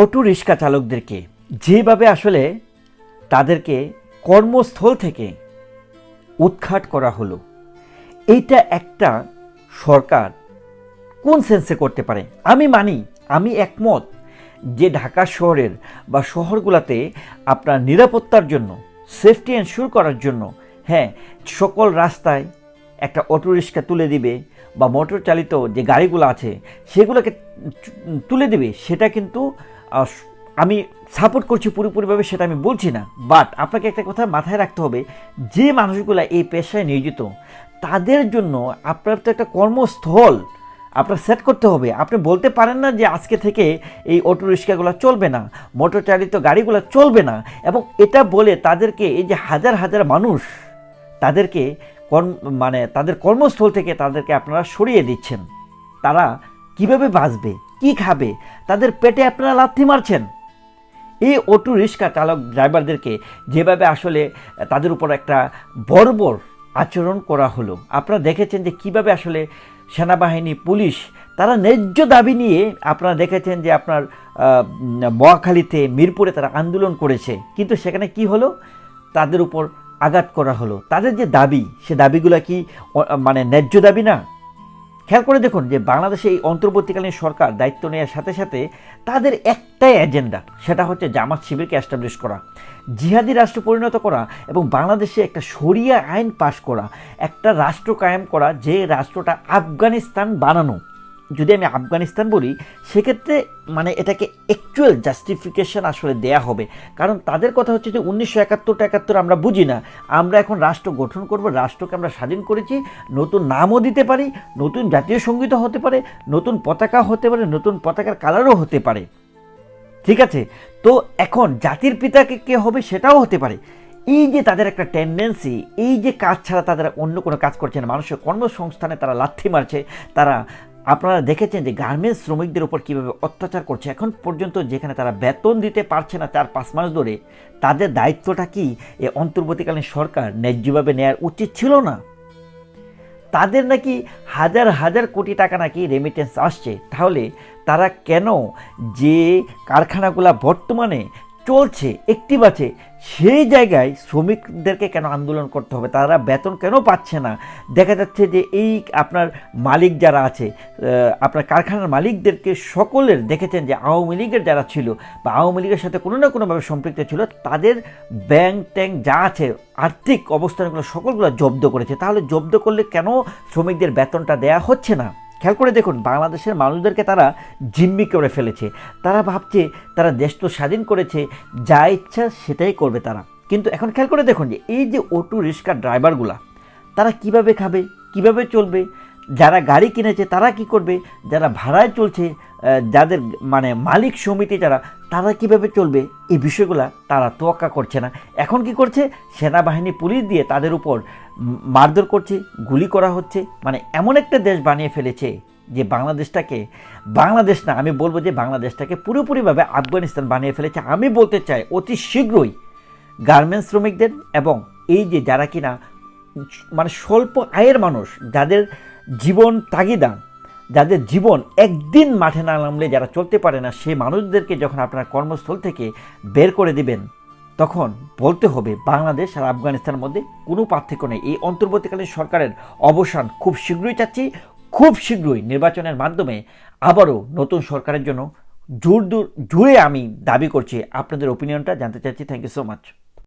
Auto rickshaw চালকদেরকে যেভাবে আসলে তাদেরকে কর্মস্থল থেকে উৎখাট করা হলো, এইটা একটা সরকার কোন সেন্সে করতে পারে? আমি মানি, আমি একমত যে ঢাকা শহরের বা শহরগুলোতে আপনার নিরাপত্তার জন্য সেফটি এনশিওর করার জন্য হ্যাঁ সকল রাস্তায় একটা অটো রিক্সা তুলে দিবে বা মোটর চালিত যে গাড়িগুলো আছে, সেগুলোকে তুলে দিবে, সেটা কিন্তু আমি সাপোর্ট করছি পুরোপুরিভাবে সেটা আমি বলছি না বাট আপনাকে একটা কথা মাথায় রাখতে হবে, যে মানুষগুলো এই পেশায় নিয়োজিত, তাদের জন্য আপনার তো একটা কর্মস্থল আপনার সেট করতে হবে। আপনি বলতে পারেন না যে আজকে থেকে এই অটো রিক্সাগুলো চলবে না মোটর চালিত গাড়িগুলো চলবে না, এবং এটা বলে তাদেরকে এই যে হাজার হাজার মানুষ, তাদেরকে কর্ম মানে তাদের কর্মস্থল থেকে তাদেরকে আপনারা সরিয়ে দিচ্ছেন। তারা কীভাবে বাঁচবে? কি খাবে? তাদের পেটে আপনারা লাথি মারছেন। এই অটো রিক্সা চালক ড্রাইভারদেরকে যেভাবে আসলে তাদের উপর একটা বর্বর আচরণ করা হলো, আপনারা দেখেছেন যে কীভাবে আসলে সেনাবাহিনী, পুলিশ, তারা ন্যায্য দাবি নিয়ে আপনারা দেখেছেন যে আপনার মহাখালীতে, মিরপুরে তারা আন্দোলন করেছে। কিন্তু সেখানে কি হলো? তাদের উপর আঘাত করা হলো। তাদের যে দাবি, সে দাবিগুলো কি মানে ন্যায্য দাবি না? খেয়াল করে দেখুন যে বাংলাদেশে এই অন্তর্বর্তীকালীন সরকার দায়িত্ব নেওয়ার সাথে সাথে তাদের একটাই এজেন্ডা সেটা হচ্ছে জামাত শিবিরকে অ্যাস্টাবলিশ করা, জিহাদি রাষ্ট্র পরিণত করা এবং বাংলাদেশে একটা সরিয়া আইন পাশ করা, একটা রাষ্ট্র কায়েম করা, যে রাষ্ট্রটা আফগানিস্তান বানানো। যদি আমি আফগানিস্তান বলি, সেক্ষেত্রে মানে এটাকে অ্যাকচুয়াল জাস্টিফিকেশন আসলে দেয়া হবে। কারণ তাদের কথা হচ্ছে যে উনিশশো একাত্তর একাত্তর আমরা বুঝি না। আমরা এখন রাষ্ট্র গঠন করব, রাষ্ট্রকে আমরা স্বাধীন করেছি, নতুন নামও দিতে পারি, নতুন জাতীয় সঙ্গীতও হতে পারে, নতুন পতাকা হতে পারে, নতুন পতাকার কালারও হতে পারে। ঠিক আছে? তো এখন জাতির পিতাকে কে হবে সেটাও হতে পারে। এই যে তাদের একটা টেন্ডেন্সি এই যে কাজ ছাড়া তাদের অন্য কোনো কাজ করছে না। মানুষের কর্মসংস্থানে তারা লাথি মারছে, তারা আপনারা দেখেছেন যে গার্মেন্টস শ্রমিকদের উপর কীভাবে অত্যাচার করছে। এখন পর্যন্ত যেখানে তারা বেতন দিতে পারছে না চার পাঁচ মাস ধরে, তাদের দায়িত্বটা কি? এ অন্তর্বর্তীকালীন সরকার ন্যায্যভাবে নেওয়ার উচিত ছিল না? তাদের নাকি হাজার হাজার কোটি টাকা নাকি রেমিটেন্স আসছে। তাহলে তারা কেন যে কারখানাগুলা বর্তমানে চলছে একটিভ আছে, সেই জায়গায় শ্রমিকদেরকে কেন আন্দোলন করতে হবে? তারা বেতন কেন পাচ্ছে না? দেখা যাচ্ছে যে এই আপনার মালিক যারা আছে আপনার কারখানার মালিকদেরকে সকলের দেখেছেন যে আওয়ামী লীগের যারা ছিল বা আওয়ামী লীগের সাথে কোনো না কোনোভাবে সম্পৃক্ত ছিল, তাদের ব্যাংক ট্যাঙ্ক যা আছে, আর্থিক অবস্থানগুলো সকলগুলো জব্দ করেছে। তাহলে জব্দ করলে কেন শ্রমিকদের বেতনটা দেয়া হচ্ছে না? খেয়াল করে দেখুন, বাংলাদেশের মানুষদেরকে তারা জিম্মি করে ফেলেছে। তারা ভাবছে, তারা দেশ তো স্বাধীন করেছে, যা ইচ্ছা সেটাই করবে তারা। কিন্তু এখন খেয়াল করে দেখুন যে, এই যে অটো রিক্সার ড্রাইভারগুলা, তারা কীভাবে খাবে, কীভাবে চলবে, যারা গাড়ি কিনেছে তারা কি করবে, যারা ভাড়ায় চলছে যাদের মানে মালিক সমিতি যারা, তারা কীভাবে চলবে, এই বিষয়গুলা তারা তোয়াক্কা করছে না। এখন কি করছে? সেনাবাহিনী পুলিশ দিয়ে তাদের উপর মারধর করছে, গুলি করা হচ্ছে মানে এমন একটা দেশ বানিয়ে ফেলেছে যে বাংলাদেশটাকে, বাংলাদেশ না, আমি বলব যে বাংলাদেশটাকে পুরোপুরিভাবে আফগানিস্তান বানিয়ে ফেলেছে। আমি বলতে চাই, অতি শীঘ্রই গার্মেন্টস শ্রমিকদের এবং এই যে যারা কিনা মানে স্বল্প আয়ের মানুষ, যাদের জীবন তাগিদা, যাদের জীবন একদিন মাঠে না নামলে যারা চলতে পারে না, সেই মানুষদেরকে যখন আপনার কর্মস্থল থেকে বের করে দিবেন তখন বলতে হবে, বাংলাদেশ আর আফগানিস্তানের মধ্যে কোনো পার্থক্য নেই। এই অন্তর্বর্তীকালীন সরকারের অবসান খুব শীঘ্রই চাচ্ছি, খুব শীঘ্রই নির্বাচনের মাধ্যমে আবারও নতুন সরকারের জন্য জোর জুড়ে আমি দাবি করছি। আপনাদের ওপিনিয়নটা জানতে চাচ্ছি থ্যাংক ইউ সো মাচ